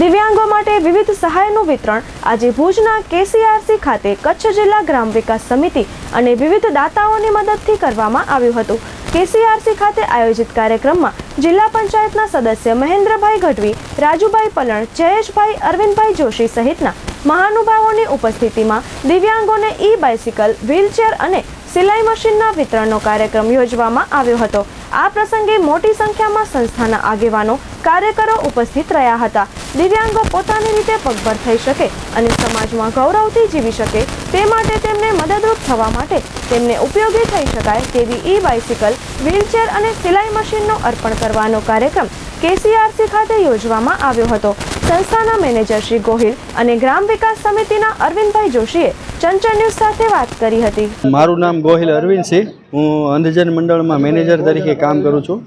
દિવ્યાંગો માટે વિવિધ સહાયનું વિતરણ. આજે ભુજના કેસીઆરસી ખાતે કચ્છ જિલ્લા ગ્રામ વિકાસ સમિતિ અને વિવિધ દાતાઓની મદદથી કરવામાં આવ્યું હતું. કેસીઆરસી ખાતે આયોજિત કાર્યક્રમમાં જિલ્લા પંચાયતના સદસ્ય મહેન્દ્રભાઈ ગઢવી, રાજુભાઈ પલણ, જયેશભાઈ, અરવિંદભાઈ જોશી સહિતના મહાનુભાવોની ઉપસ્થિતિમાં દિવ્યાંગોને ઈ બાઇસિકલ વ્હીલચેર અને સિલાઈ મશીનના વિતરણનો કાર્યક્રમ યોજવામાં આવ્યો હતો. આ પ્રસંગે મોટી સંખ્યામાં સંસ્થાના આગેવાનો, કાર્યકરો ઉપસ્થિત રહ્યા હતા. દિવ્યાંગો પોતાની રીતે પગભર થઈ શકે અને સમાજમાં ગૌરવથી જીવી શકે. તે માટે તેમને મદદરૂપ થવા માટે તેમને ઉપયોગી થઈ શકાય તેવી ઈ બાઇસિકલ વ્હીલચેર અને સિલાઈ મશીનનો અર્પણ કરવાનો કાર્યક્રમ કેસીઆરસી ખાતે યોજવામાં આવ્યો હતો. સંસ્થાના મેનેજર શ્રી ગોહિલ અને ગ્રામ વિકાસ સમિતિના અરવિંદભાઈ જોશીએ ચંચળ ન્યૂઝ સાથે વાત કરી હતી. મારું નામ ગોહિલ અરવિંદસિંહ હું અંધજન મંડળમાં મેનેજર તરીકે કામ કરું છું.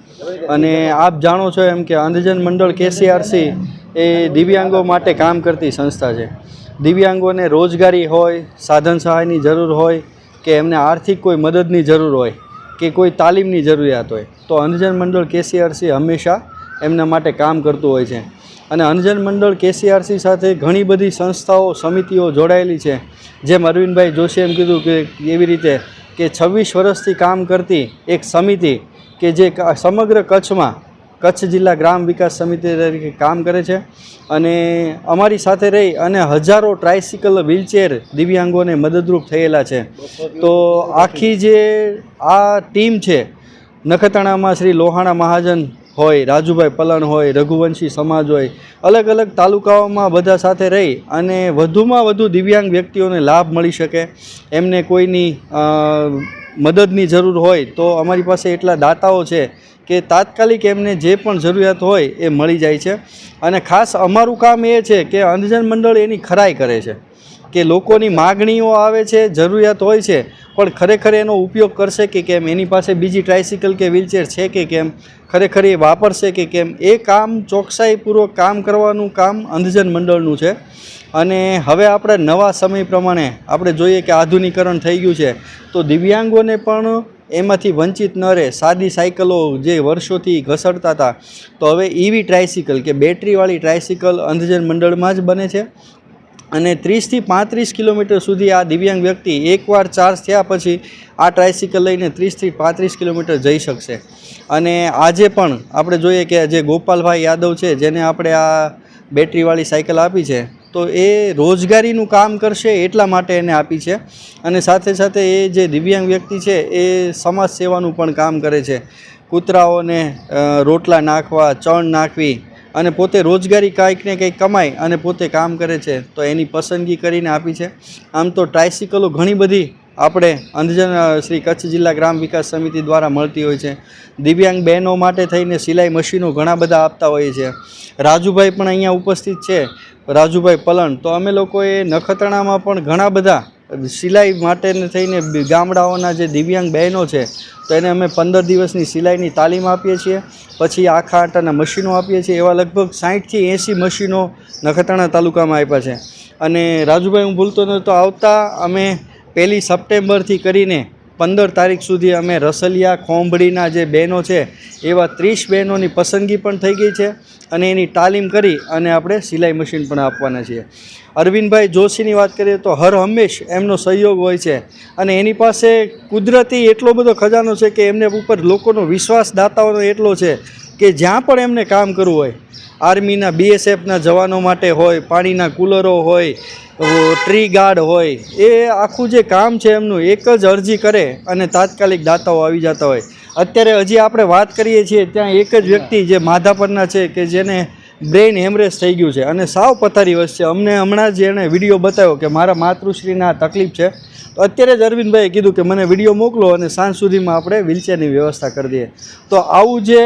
અને આપ જાણો છો એમ કે અંધજન મંડળ કેસીઆરસી એ દિવ્યાંગો માટે કામ કરતી સંસ્થા છે. દિવ્યાંગોને રોજગારી હોય, સાધન સહાયની જરૂર હોય, કે એમને આર્થિક કોઈ મદદની જરૂર હોય, કે કોઈ તાલીમની જરૂરિયાત હોય, તો અંધજન મંડળ કેસીઆરસી હંમેશા એમના માટે કામ કરતું હોય છે. અને અંજન મંડળ કેસીઆરસી સાથે ઘણી બધી સંસ્થાઓ, સમિતિઓ જોડાયેલી છે. જેમ અરવિંદભાઈ જોશીએ એમ કીધું કે એવી રીતે કે છવ્વીસ વર્ષથી કામ કરતી એક સમિતિ કે જે સમગ્ર કચ્છમાં, કચ્છ જિલ્લા ગ્રામ વિકાસ સમિતિ તરીકે કામ કરે છે. અને અમારી સાથે રહી અને હજારો ટ્રાયસિકલ વ્હીલચેર દિવ્યાંગોને મદદરૂપ થયેલા છે. તો આખી જે આ ટીમ છે, નખત્રાણામાં શ્રી લોહાણા મહાજન હોય, રાજુભાઈ પલણ હોય, રઘુવંશી સમાજ હોય, અલગ અલગ તાલુકાઓમાં બધા સાથે રહી અને વધુમાં વધુ દિવ્યાંગ વ્યક્તિઓને લાભ મળી શકે, એમને કોઈની મદદની જરૂર હોય તો અમારી પાસે એટલા દાતાઓ છે કે તાત્કાલિક એમને જે પણ જરૂરિયાત હોય એ મળી જાય છે. અને ખાસ અમારું કામ એ છે કે અંધજન મંડળ એની ખરાઈ કરે છે. કે લોકોની માગણીઓ આવે છે, જરૂરિયાત હોય છે, પણ ખરેખર એનો ઉપયોગ કરશે કે કેમ? એની પાસે બીજી ટ્રાયસિકલ કે વ્હીલચેર છે કે કેમ? ખરેખર એ વાપરશે કે કેમ? એ કામ ચોકસાઈપૂર્વક કામ કરવાનું કામ અંધજન મંડળનું છે. અને હવે આપણે નવા સમય પ્રમાણે આપણે જોઈએ કે આધુનિકરણ થઈ ગયું છે, તો દિવ્યાંગોને પણ એમાંથી વંચિત ન રહે. સાદી સાયકલો જે વર્ષોથી ઘસડતા હતા, તો હવે ઇવી ટ્રાયસિકલ કે બેટરીવાળી ટ્રાયસિકલ અંધજન મંડળમાં જ બને છે. અને ત્રીસથી પાંત્રીસ કિલોમીટર સુધી આ દિવ્યાંગ વ્યક્તિ એકવાર ચાર્જ થયા પછી આ ટ્રાયસિકલ લઈને ત્રીસથી પાંત્રીસ કિલોમીટર જઈ શકશે. અને આજે પણ આપણે જોઈએ કે જે ગોપાલભાઈ યાદવ છે, જેને આપણે આ બેટરીવાળી સાયકલ આપી છે, તો એ રોજગારીનું કામ કરશે એટલા માટે એને આપી છે. અને સાથે સાથે એ જે દિવ્યાંગ વ્યક્તિ છે, એ સમાજ સેવાનું પણ કામ કરે છે. કૂતરાઓને રોટલા નાખવા, ચણ નાખવી અને પોતે રોજગારી કાંઈક ને કંઈક કમાય અને પોતે કામ કરે છે, તો એની પસંદગી કરીને આપી છે. આમ તો ટ્રાયસિકલો ઘણી બધી આપણે અંધજન શ્રી કચ્છ જિલ્લા ગ્રામ વિકાસ સમિતિ દ્વારા મળતી હોય છે. દિવ્યાંગ બહેનો માટે થઈને સિલાઈ મશીનો ઘણા બધા આપતા હોઈએ છે રાજુભાઈ પણ અહીંયા ઉપસ્થિત છે. રાજુભાઈ પલણ, તો અમે લોકોએ નખત્રાણામાં પણ ઘણા બધા સિલાઈ માટેને થઈને ગામડાઓના જે દિવ્યાંગ બહેનો છે, તો એને અમે પંદર દિવસની સિલાઈની તાલીમ આપીએ છીએ. પછી આખા આટાના મશીનો આપીએ છીએ. એવા લગભગ સાહીઠથી એંસી મશીનો નખત્રાણા તાલુકામાં આપ્યા છે. અને રાજુભાઈ, હું ભૂલતો ન તો આવતા અમે પહેલી સપ્ટેમ્બરથી કરીને પંદર તારીખ સુધી અમે રસલિયા ખોંભડીના જે બહેનો છે, એવા ત્રીસ બહેનોની પસંદગી પણ થઈ ગઈ છે અને એની તાલીમ કરી અને આપણે સિલાઈ મશીન પણ આપવાના છીએ. અરવિંદભાઈ જોશીની વાત કરીએ તો હર હંમેશ એમનો સહયોગ હોય છે અને એની પાસે કુદરતી એટલો બધો ખજાનો છે કે એમને ઉપર લોકોનો વિશ્વાસ દાતાઓનો એટલો છે કે જ્યાં પણ એમને કામ કરવું હોય આર્મીના બીએસએફના જવાનો માટે હોય, પાણીના કુલરો હોય ટ્રી ગાર્ડ હોય, એ આખું જે કામ છે એમનું એક જ અરજી કરે અને તાત્કાલિક દાતાઓ આવી જતા હોય. અત્યારે હજી આપણે વાત કરીએ છીએ ત્યાં એક જ વ્યક્તિ જે માધાપરના છે કે જેને બ્રેઇન હેમરેજ થઈ ગયું છે અને સાવ પથારી છે. અમને હમણાં જ એણે વીડિયો બતાવ્યો કે મારા માતૃશ્રીને આ તકલીફ છે. તો અત્યારે જ અરવિંદભાઈએ કીધું કે મને વીડિયો મોકલો અને સાંજ સુધીમાં આપણે વ્હીલચેરની વ્યવસ્થા કરી દઈએ. તો આવું જે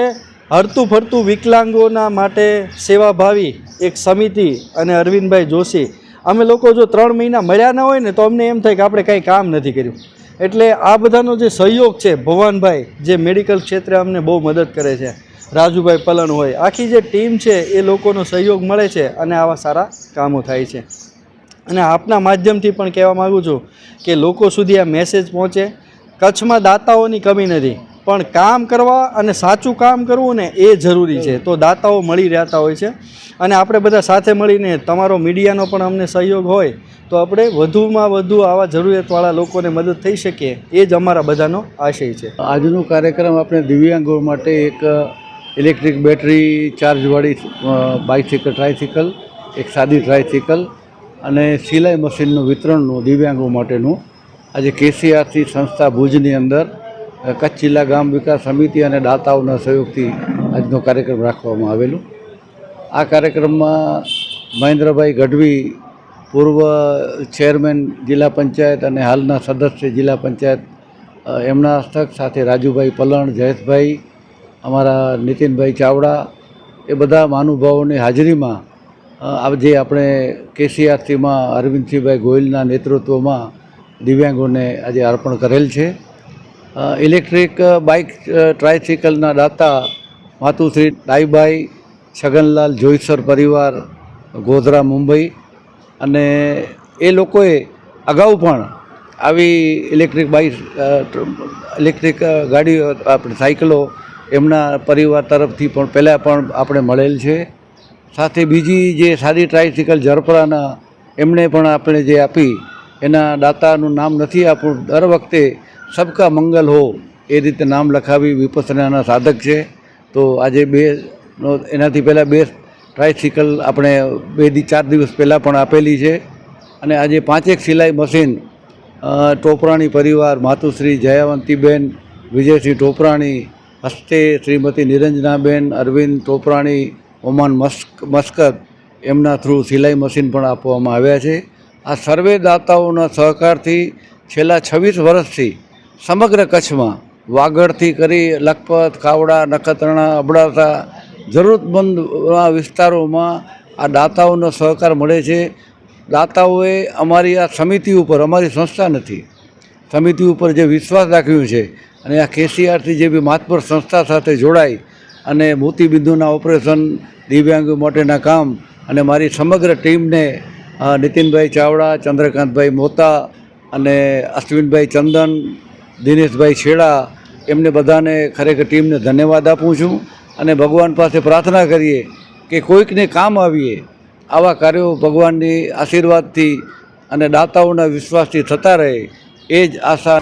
હરતું ફરતું વિકલાંગોના માટે સેવાભાવી એક સમિતિ અને અરવિંદભાઈ જોશી. અમે લોકો જો ત્રણ મહિના મળ્યા ના હોય ને તો અમને એમ થાય કે આપણે કાંઈ કામ નથી કર્યું. એટલે આ બધાનો જે સહયોગ છે ભવાનભાઈ જે મેડિકલ ક્ષેત્રે અમને બહુ મદદ કરે છે, રાજુભાઈ પલણ હોય, આખી જે ટીમ છે એ લોકોનો સહયોગ મળે છે અને આવા સારા કામો થાય છે. અને આપના માધ્યમથી પણ કહેવા માગું છું કે લોકો સુધી આ મેસેજ પહોંચે. કચ્છમાં દાતાઓની કમી નથી. પણ કામ કરવા અને સાચું કામ કરવું ને એ જરૂરી છે. તો દાતાઓ મળી રહેતા હોય છે. અને આપણે બધા સાથે મળીને તમારો મીડિયાનો પણ અમને સહયોગ હોય, તો આપણે વધુમાં વધુ આવા જરૂરિયાતવાળા લોકોને મદદ થઈ શકીએ એ જ અમારા બધાનો આશય છે. આજનો કાર્યક્રમ આપણે દિવ્યાંગો માટે એક ઇલેક્ટ્રિક બેટરી ચાર્જવાળી બાઇસિકલ ટ્રાયસિકલ એક સાદી ટ્રાયસિકલ અને સિલાઈ મશીનનું વિતરણનું દિવ્યાંગો માટેનું આજે કેસીઆરસી સંસ્થા ભુજની અંદર કચ્છ જિલ્લા ગામ વિકાસ સમિતિ અને દાતાઓના સહયોગથી આજનો કાર્યક્રમ રાખવામાં આવેલું. આ કાર્યક્રમમાં મહેન્દ્રભાઈ ગઢવી, પૂર્વ ચેરમેન જિલ્લા પંચાયત અને હાલના સદસ્ય જિલ્લા પંચાયત એમના હસ્તક સાથે રાજુભાઈ પલણ, જયેશભાઈ, અમારા નીતિનભાઈ ચાવડા, એ બધા મહાનુભાવોની હાજરીમાં આજે આપણે કેસીઆરસીમાં અરવિંદસિંહભાઈ ગોયલના નેતૃત્વમાં દિવ્યાંગોને આજે અર્પણ કરેલ છે. ઇલેક્ટ્રિક બાઇક ટ્રાયસિકલના દાતા માતુશ્રી ડાઈબાઈ છગનલાલ જોઈસર પરિવાર, ગોધરા, મુંબઈ. અને એ લોકોએ અગાઉ પણ આવી ઇલેક્ટ્રિક બાઇક ઇલેક્ટ્રિક ગાડીઓ, આપણે સાયકલો એમના પરિવાર તરફથી પણ પહેલાં પણ આપણે મળેલ છે. સાથે બીજી જે સાદી ટ્રાયસિકલ ઝરપરાના એમણે પણ આપણે જે આપી, એના દાતાનું નામ નથી આપણું દર વખતે સબકા મંગલ હો, એ રીતે નામ લખાવી વિપસનાના સાધક છે. તો આજે બે એનાથી પહેલાં બે ટ્રાયસિકલ આપણે બે દી ચાર દિવસ પહેલાં પણ આપેલી છે. અને આજે પાંચેક સિલાઈ મશીન ટોપરાણી પરિવાર, માતુશ્રી જયાવંતીબેન, વિજયસિંહ ટોપરાણી, હસ્તે શ્રીમતી નિરંજનાબેન, અરવિંદ ટોપરાણી, ઓમાન મસ્ક, મસ્કત, એમના થ્રુ સિલાઈ મશીન પણ આપવામાં આવ્યા છે. આ સર્વે દાતાઓના સહકારથી છેલ્લા છવ્વીસ વર્ષથી સમગ્ર કચ્છમાં વાગડથી કરી લખપત, ખાવડા, નખત્રાણા, અબડાસા જરૂરતમંદ વિસ્તારોમાં આ દાતાઓનો સહકાર મળે છે. દાતાઓએ અમારી આ સમિતિ ઉપર, અમારી સંસ્થા નથી, સમિતિ ઉપર જે વિશ્વાસ રાખ્યો છે અને આ કેસીઆરથી જે બી માતબર સંસ્થા સાથે જોડાઈ અને મોતીબિંદુના ઓપરેશન, દિવ્યાંગો માટેના કામ અને મારી સમગ્ર ટીમને નીતિનભાઈ ચાવડા, ચંદ્રકાંતભાઈ મોતા અને અશ્વિનભાઈ ચંદન દિનેશભાઈ છેડા, એમને બધાને ખરેખર ટીમને ધન્યવાદ આપું છું અને ભગવાન પાસે પ્રાર્થના કરીએ કે કોઈકને કામ આવીએ, આવા કાર્યો ભગવાનની આશીર્વાદથી અને દાતાઓના વિશ્વાસથી થતા રહે, એ જ આશા